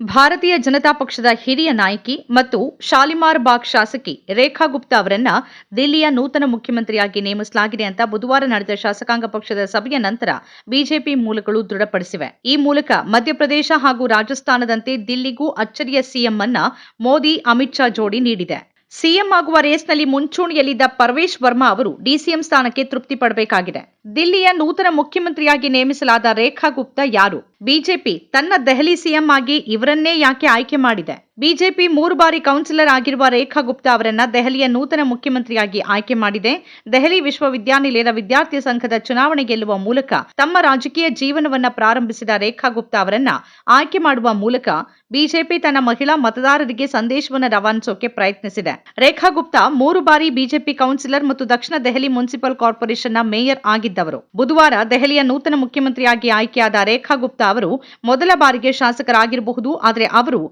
ಭಾರತೀಯ ಜನತಾ ಪಕ್ಷದ ಹಿರಿಯ ನಾಯಕಿ ಮತ್ತು ಶಾಲಿಮಾರ್ ಬಾಗ್ ಶಾಸಕಿ ರೇಖಾ ಗುಪ್ತಾ ಅವರನ್ನ ದಿಲ್ಲಿಯ ನೂತನ ಮುಖ್ಯಮಂತ್ರಿಯಾಗಿ ನೇಮಿಸಲಾಗಿದೆ ಅಂತ ಬುಧವಾರ ನಡೆದ ಶಾಸಕಾಂಗ ಪಕ್ಷದ ಸಭೆಯ ನಂತರ ಬಿಜೆಪಿ ಮೂಲಗಳು ದೃಢಪಡಿಸಿವೆ. ಈ ಮೂಲಕ ಮಧ್ಯಪ್ರದೇಶ ಹಾಗೂ ರಾಜಸ್ಥಾನದಂತೆ ದಿಲ್ಲಿಗೂ ಅಚ್ಚರಿಯ ಸಿಎಂ ಅನ್ನ ಮೋದಿ ಅಮಿತ್ ಶಾ ಜೋಡಿ ನೀಡಿದೆ. ಸಿಎಂ ಆಗುವ ರೇಸ್ನಲ್ಲಿ ಮುಂಚೂಣಿಯಲ್ಲಿದ್ದ ಪರ್ವೇಶ್ ವರ್ಮಾ ಅವರು ಡಿಸಿಎಂ ಸ್ಥಾನಕ್ಕೆ ತೃಪ್ತಿ ಪಡಬೇಕಾಗಿದೆ. ದಿಲ್ಲಿಯ ನೂತನ ಮುಖ್ಯಮಂತ್ರಿಯಾಗಿ ನೇಮಿಸಲಾದ ರೇಖಾ ಗುಪ್ತಾ ಯಾರು? ಬಿಜೆಪಿ ತನ್ನ ದೆಹಲಿ ಸಿಎಂ ಆಗಿ ಇವರನ್ನೇ ಯಾಕೆ ಆಯ್ಕೆ ಮಾಡಿದೆ? ಬಿಜೆಪಿ ಮೂರು ಬಾರಿ ಕೌನ್ಸಿಲರ್ ಆಗಿರುವ ರೇಖಾ ಗುಪ್ತಾ ಅವರನ್ನ ದೆಹಲಿಯ ನೂತನ ಮುಖ್ಯಮಂತ್ರಿಯಾಗಿ ಆಯ್ಕೆ ಮಾಡಿದೆ. ದೆಹಲಿ ವಿಶ್ವವಿದ್ಯಾನಿಲಯದ ವಿದ್ಯಾರ್ಥಿ ಸಂಘದ ಚುನಾವಣೆ ಗೆಲ್ಲುವ ಮೂಲಕ ತಮ್ಮ ರಾಜಕೀಯ ಜೀವನವನ್ನ ಪ್ರಾರಂಭಿಸಿದ ರೇಖಾ ಗುಪ್ತಾ ಅವರನ್ನ ಆಯ್ಕೆ ಮಾಡುವ ಮೂಲಕ ಬಿಜೆಪಿ ತನ್ನ ಮಹಿಳಾ ಮತದಾರರಿಗೆ ಸಂದೇಶವನ್ನು ರವಾನಿಸೋಕೆ ಪ್ರಯತ್ನಿಸಿದೆ. ರೇಖಾ ಗುಪ್ತಾ ಮೂರು ಬಾರಿ ಬಿಜೆಪಿ ಕೌನ್ಸಿಲರ್ ಮತ್ತು ದಕ್ಷಿಣ ದೆಹಲಿ ಮುನ್ಸಿಪಲ್ ಕಾರ್ಪೊರೇಷನ್ನ ಮೇಯರ್ ಆಗಿದ್ದವರು. ಬುಧವಾರ ದೆಹಲಿಯ ನೂತನ ಮುಖ್ಯಮಂತ್ರಿಯಾಗಿ ಆಯ್ಕೆಯಾದ ರೇಖಾ ಗುಪ್ತಾ ಅವರು ಮೊದಲ ಬಾರಿಗೆ ಶಾಸಕರಾಗಿರಬಹುದು, ಆದರೆ ಅವರು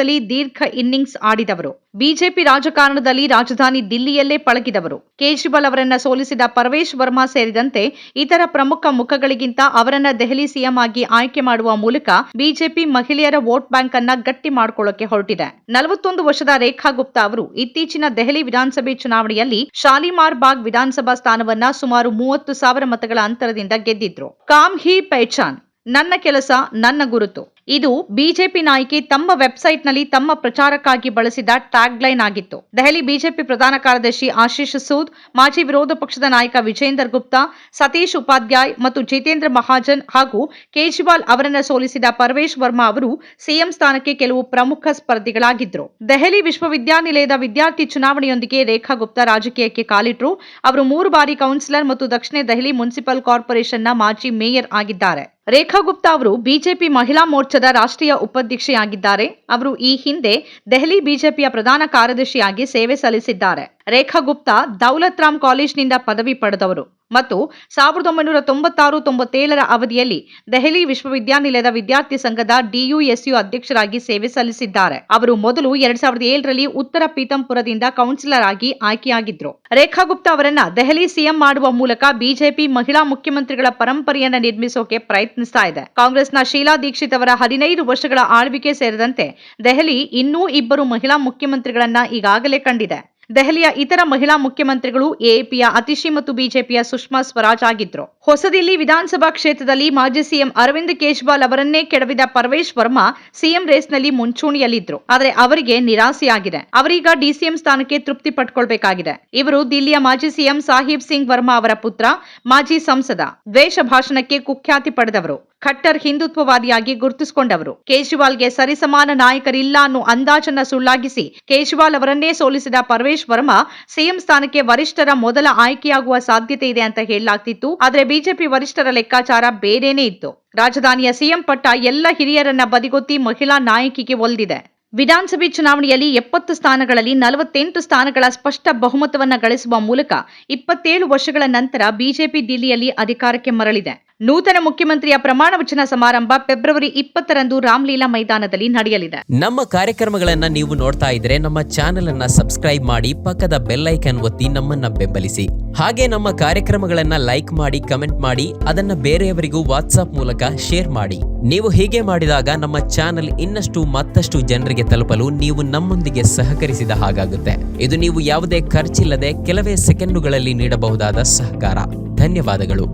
ರಾಜಕೀಯದಲ್ಲಿ ದೀರ್ಘ ಇನ್ನಿಂಗ್ಸ್ ಆಡಿದವರು. ಬಿಜೆಪಿ ರಾಜಕಾರಣದಲ್ಲಿ ರಾಜಧಾನಿ ದಿಲ್ಲಿಯಲ್ಲೇ ಪಳಗಿದವರು. ಕೇಜ್ರಿವಾಲ್ ಅವರನ್ನ ಸೋಲಿಸಿದ ಪರವೇಶ್ ವರ್ಮಾ ಸೇರಿದಂತೆ ಇತರ ಪ್ರಮುಖ ಮುಖಗಳಿಗಿಂತ ಅವರನ್ನ ದೆಹಲಿ ಸಿಎಂ ಆಗಿ ಆಯ್ಕೆ ಮಾಡುವ ಮೂಲಕ ಬಿಜೆಪಿ ಮಹಿಳೆಯರ ವೋಟ್ ಬ್ಯಾಂಕ್ ಅನ್ನ ಗಟ್ಟಿ ಮಾಡಿಕೊಳ್ಳಕ್ಕೆ ಹೊರಟಿದೆ. ನಲವತ್ತೊಂದು ವರ್ಷದ ರೇಖಾ ಗುಪ್ತಾ ಅವರು ಇತ್ತೀಚಿನ ದೆಹಲಿ ವಿಧಾನಸಭೆ ಚುನಾವಣೆಯಲ್ಲಿ ಶಾಲಿಮಾರ್ ಬಾಗ್ ವಿಧಾನಸಭಾ ಸ್ಥಾನವನ್ನ ಸುಮಾರು ಮೂವತ್ತು ಸಾವಿರ ಮತಗಳ ಅಂತರದಿಂದ ಗೆದ್ದಿದ್ರು. ಕಾಮ್ ಹಿ ಪೈಚಾನ್ ನನ್ನ ಕೆಲಸ, ನನ್ನ ಗುರುತು. ಇದು ಬಿಜೆಪಿ ನಾಯಕಿ ತಮ್ಮ ವೆಬ್ಸೈಟ್ನಲ್ಲಿ ತಮ್ಮ ಪ್ರಚಾರಕ್ಕಾಗಿ ಬಳಸಿದ ಟ್ಯಾಗ್ ಲೈನ್ ಆಗಿತ್ತು. ದೆಹಲಿ ಬಿಜೆಪಿ ಪ್ರಧಾನ ಕಾರ್ಯದರ್ಶಿ ಆಶೀಶ್ ಸೂದ್, ಮಾಜಿ ವಿರೋಧ ಪಕ್ಷದ ನಾಯಕ ವಿಜೇಂದರ್ ಗುಪ್ತಾ, ಸತೀಶ್ ಉಪಾಧ್ಯಾಯ್ ಮತ್ತು ಜಿತೇಂದ್ರ ಮಹಾಜನ್ ಹಾಗೂ ಕೇಜ್ರಿವಾಲ್ ಅವರನ್ನು ಸೋಲಿಸಿದ ಪರವೇಶ್ ವರ್ಮಾ ಅವರು ಸಿಎಂ ಸ್ಥಾನಕ್ಕೆ ಕೆಲವು ಪ್ರಮುಖ ಸ್ಪರ್ಧಿಗಳಾಗಿದ್ದರು ದೆಹಲಿ ವಿಶ್ವವಿದ್ಯಾನಿಲಯದ ವಿದ್ಯಾರ್ಥಿ ಚುನಾವಣೆಯೊಂದಿಗೆ ರೇಖಾ ಗುಪ್ತಾ ರಾಜಕೀಯಕ್ಕೆ ಕಾಲಿಟ್ರು. ಅವರು ಮೂರು ಬಾರಿ ಕೌನ್ಸಿಲರ್ ಮತ್ತು ದಕ್ಷಿಣ ದೆಹಲಿ ಮುನ್ಸಿಪಲ್ ಕಾರ್ಪೊರೇಷನ್ನ ಮಾಜಿ ಮೇಯರ್ ಆಗಿದ್ದಾರೆ. ರೇಖಾ ಗುಪ್ತಾ ಅವರು ಬಿಜೆಪಿ ಮಹಿಳಾ ಮೋರ್ಚಾದ ರಾಷ್ಟ್ರೀಯ ಉಪಾಧ್ಯಕ್ಷೆಯಾಗಿದ್ದಾರೆ. ಅವರು ಈ ಹಿಂದೆ ದೆಹಲಿ ಬಿಜೆಪಿಯ ಪ್ರಧಾನ ಕಾರ್ಯದರ್ಶಿಯಾಗಿ ಸೇವೆ ಸಲ್ಲಿಸಿದ್ದಾರೆ. ರೇಖಾ ಗುಪ್ತಾ ದೌಲತ್ ರಾಮ್ ಕಾಲೇಜ್ನಿಂದ ಪದವಿ ಪಡೆದವರು. ಮತ್ತು ಸಾವಿರದ ಒಂಬೈನೂರ ತೊಂಬತ್ತಾರು ತೊಂಬತ್ತೇಳರ ಅವಧಿಯಲ್ಲಿ ದೆಹಲಿ ವಿಶ್ವವಿದ್ಯಾನಿಲಯದ ವಿದ್ಯಾರ್ಥಿ ಸಂಘದ ಡಿಯುಎಸ್ಯು ಅಧ್ಯಕ್ಷರಾಗಿ ಸೇವೆ ಸಲ್ಲಿಸಿದ್ದಾರೆ. ಅವರು ಮೊದಲು ಎರಡ್ ಸಾವಿರದ ಏಳರಲ್ಲಿ ಉತ್ತರ ಪೀತಂಪುರದಿಂದ ಕೌನ್ಸಿಲರ್ ಆಗಿ ಆಯ್ಕೆಯಾಗಿದ್ರು. ರೇಖಾ ಗುಪ್ತಾ ಅವರನ್ನ ದೆಹಲಿ ಸಿಎಂ ಮಾಡುವ ಮೂಲಕ ಬಿಜೆಪಿ ಮಹಿಳಾ ಮುಖ್ಯಮಂತ್ರಿಗಳ ಪರಂಪರೆಯನ್ನ ನಿರ್ಮಿಸೋಕೆ ಪ್ರಯತ್ನಿಸ್ತಾ ಇದೆ. ಕಾಂಗ್ರೆಸ್ನ ಶೀಲಾ ದೀಕ್ಷಿತ್ ಅವರ ಹದಿನೈದು ವರ್ಷಗಳ ಆಳ್ವಿಕೆ ಸೇರಿದಂತೆ ದೆಹಲಿ ಇನ್ನೂ ಇಬ್ಬರು ಮಹಿಳಾ ಮುಖ್ಯಮಂತ್ರಿಗಳನ್ನ ಈಗಾಗಲೇ ಕಂಡಿದೆ. ದೆಹಲಿಯ ಇತರ ಮಹಿಳಾ ಮುಖ್ಯಮಂತ್ರಿಗಳು ಎಎಪಿಯ ಅತಿಶಿ ಮತ್ತು ಬಿಜೆಪಿಯ ಸುಷ್ಮಾ ಸ್ವರಾಜ್ ಆಗಿದ್ರು. ಹೊಸದಿಲ್ಲಿ ವಿಧಾನಸಭಾ ಕ್ಷೇತ್ರದಲ್ಲಿ ಮಾಜಿ ಸಿಎಂ ಅರವಿಂದ್ ಕೇಜ್ರಿವಾಲ್ ಅವರನ್ನೇ ಕೆಡವಿದ ಪರವೇಶ್ ವರ್ಮಾ ಸಿಎಂ ರೇಸ್ನಲ್ಲಿ ಮುಂಚೂಣಿಯಲ್ಲಿದ್ರು. ಆದರೆ ಅವರಿಗೆ ನಿರಾಸೆಯಾಗಿದೆ. ಅವರೀಗ ಡಿಸಿಎಂ ಸ್ಥಾನಕ್ಕೆ ತೃಪ್ತಿ ಪಟ್ಕೊಳ್ಬೇಕಾಗಿದೆ ಇವರು ದಿಲ್ಲಿಯ ಮಾಜಿ ಸಿಎಂ ಸಾಹಿಬ್ ಸಿಂಗ್ ವರ್ಮಾ ಅವರ ಪುತ್ರ, ಮಾಜಿ ಸಂಸದ, ದ್ವೇಷ ಭಾಷಣಕ್ಕೆ ಕುಖ್ಯಾತಿ ಪಡೆದವರು, ಖಟ್ಟರ್ ಹಿಂದುತ್ವವಾದಿಯಾಗಿ ಗುರುತಿಸಿಕೊಂಡವರು. ಕೇಜ್ರಿವಾಲ್ಗೆ ಸರಿಸಮಾನ ನಾಯಕರಿಲ್ಲ ಅನ್ನೋ ಅಂದಾಜನ್ನ ಸುಳ್ಳಾಗಿಸಿ ಕೇಜ್ರಿವಾಲ್ ಅವರನ್ನೇ ಸೋಲಿಸಿದ ಪರವೇಶ್ ವರ್ಮಾ ಸಿಎಂ ಸ್ಥಾನಕ್ಕೆ ವರಿಷ್ಠರ ಮೊದಲ ಆಯ್ಕೆಯಾಗುವ ಸಾಧ್ಯತೆ ಇದೆ ಅಂತ ಹೇಳಲಾಗ್ತಿತ್ತು. ಆದರೆ ಬಿಜೆಪಿ ವರಿಷ್ಠರ ಲೆಕ್ಕಾಚಾರ ಬೇರೆನೇ ಇತ್ತು. ರಾಜಧಾನಿಯ ಸಿಎಂ ಪಟ್ಟ ಎಲ್ಲ ಹಿರಿಯರನ್ನ ಬದಿಗೊತ್ತಿ ಮಹಿಳಾ ನಾಯಕಿಗೆ ಒಲ್ದಿದೆ. ವಿಧಾನಸಭೆ ಚುನಾವಣೆಯಲ್ಲಿ ಎಪ್ಪತ್ತು ಸ್ಥಾನಗಳಲ್ಲಿ ನಲವತ್ತೆಂಟು ಸ್ಥಾನಗಳ ಸ್ಪಷ್ಟ ಬಹುಮತವನ್ನ ಗಳಿಸುವ ಮೂಲಕ ಇಪ್ಪತ್ತೇಳು ವರ್ಷಗಳ ನಂತರ ಬಿಜೆಪಿ ದಿಲ್ಲಿಯಲ್ಲಿ ಅಧಿಕಾರಕ್ಕೆ ಮರಳಿದೆ. ನೂತನ ಮುಖ್ಯಮಂತ್ರಿಯ ಪ್ರಮಾಣ ವಚನ ಸಮಾರಂಭ ಫೆಬ್ರವರಿ ಇಪ್ಪತ್ತರಂದು ರಾಮ್ಲೀಲಾ ಮೈದಾನದಲ್ಲಿ ನಡೆಯಲಿದೆ. ನಮ್ಮ ಕಾರ್ಯಕ್ರಮಗಳನ್ನ ನೀವು ನೋಡ್ತಾ ಇದ್ರೆ ನಮ್ಮ ಚಾನೆಲ್ ಅನ್ನ ಸಬ್ಸ್ಕ್ರೈಬ್ ಮಾಡಿ ಪಕ್ಕದ ಬೆಲ್ ಐಕನ್ ಒತ್ತಿ ನಮ್ಮನ್ನ ಬೆಂಬಲಿಸಿ. ಹಾಗೆ ನಮ್ಮ ಕಾರ್ಯಕ್ರಮಗಳನ್ನ ಲೈಕ್ ಮಾಡಿ, ಕಮೆಂಟ್ ಮಾಡಿ, ಅದನ್ನ ಬೇರೆಯವರಿಗೂ ವಾಟ್ಸ್ಆಪ್ ಮೂಲಕ ಶೇರ್ ಮಾಡಿ. ನೀವು ಹೀಗೆ ಮಾಡಿದಾಗ ನಮ್ಮ ಚಾನೆಲ್ ಇನ್ನಷ್ಟು ಮತ್ತಷ್ಟು ಜನರಿಗೆ ತಲುಪಲು ನೀವು ನಮ್ಮೊಂದಿಗೆ ಸಹಕರಿಸಿದ ಹಾಗಾಗುತ್ತೆ. ಇದು ನೀವು ಯಾವುದೇ ಖರ್ಚಿಲ್ಲದೆ ಕೆಲವೇ ಸೆಕೆಂಡುಗಳಲ್ಲಿ ನೀಡಬಹುದಾದ ಸಹಕಾರ. ಧನ್ಯವಾದಗಳು.